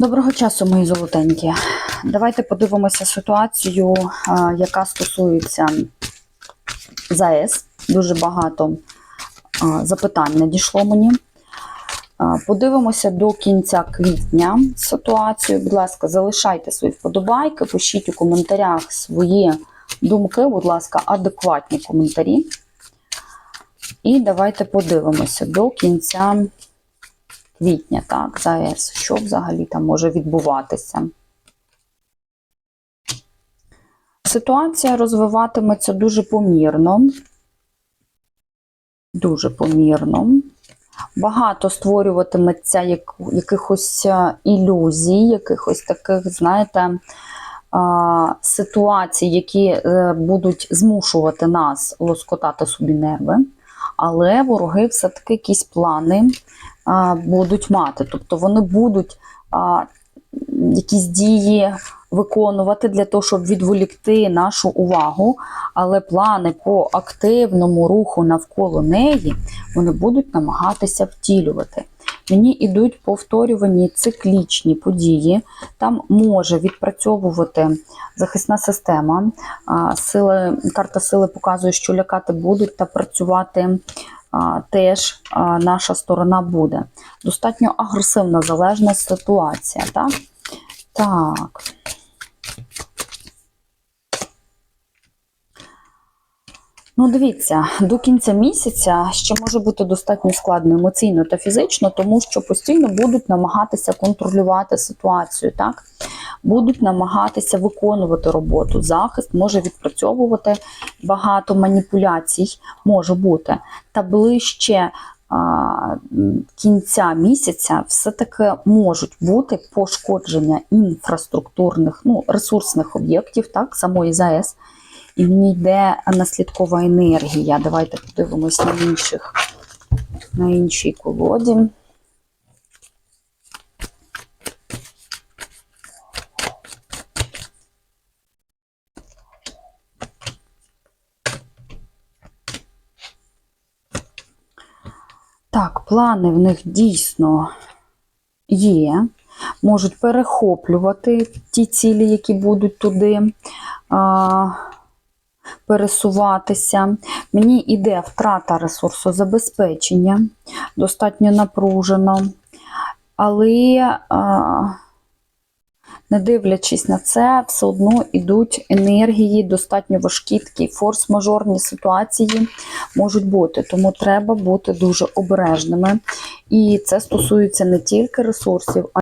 Доброго часу, мої золотенькі. Давайте подивимося ситуацію, яка стосується ЗАЕС. Дуже багато запитань надійшло мені. Подивимося до кінця квітня ситуацію. Будь ласка, залишайте свої вподобайки, пишіть у коментарях свої думки, будь ласка, адекватні коментарі. І давайте подивимося до кінця квітня, так, ЗАЕС. Що взагалі там може відбуватися? Ситуація розвиватиметься дуже помірно. Дуже помірно. Багато створюватиметься як, якихось е, ілюзій, якихось таких, знаєте, а, ситуацій, які е, будуть змушувати нас лоскотати собі нерви. Але вороги все-таки якісь плани а, будуть мати. Тобто вони будуть а, якісь дії виконувати для того, щоб відволікти нашу увагу. Але плани по активному руху навколо неї вони будуть намагатися втілювати. Мені йдуть повторювані циклічні події. Там може відпрацьовувати захисна система. Сили, карта сили показує, що лякати будуть та працювати теж наша сторона буде. Достатньо агресивна залежна ситуація. Так? Так. Ну, дивіться, до кінця місяця ще може бути достатньо складно емоційно та фізично, тому що постійно будуть намагатися контролювати ситуацію, так? Будуть намагатися виконувати роботу. Захист може відпрацьовувати багато маніпуляцій, може бути. Та ближче а, кінця місяця все-таки можуть бути пошкодження інфраструктурних, ну, ресурсних об'єктів, так, самої ЗАЕС. І мені йде наслідкова енергія. Давайте подивимось на інших, на іншій колоді. Так, плани в них дійсно є. Можуть перехоплювати ті цілі, які будуть туди. А, пересуватися. Мені йде втрата ресурсозабезпечення, достатньо напружено. Але, не дивлячись на це, все одно йдуть енергії, достатньо важкі, такі форс-мажорні ситуації можуть бути. Тому треба бути дуже обережними. І це стосується не тільки ресурсів, а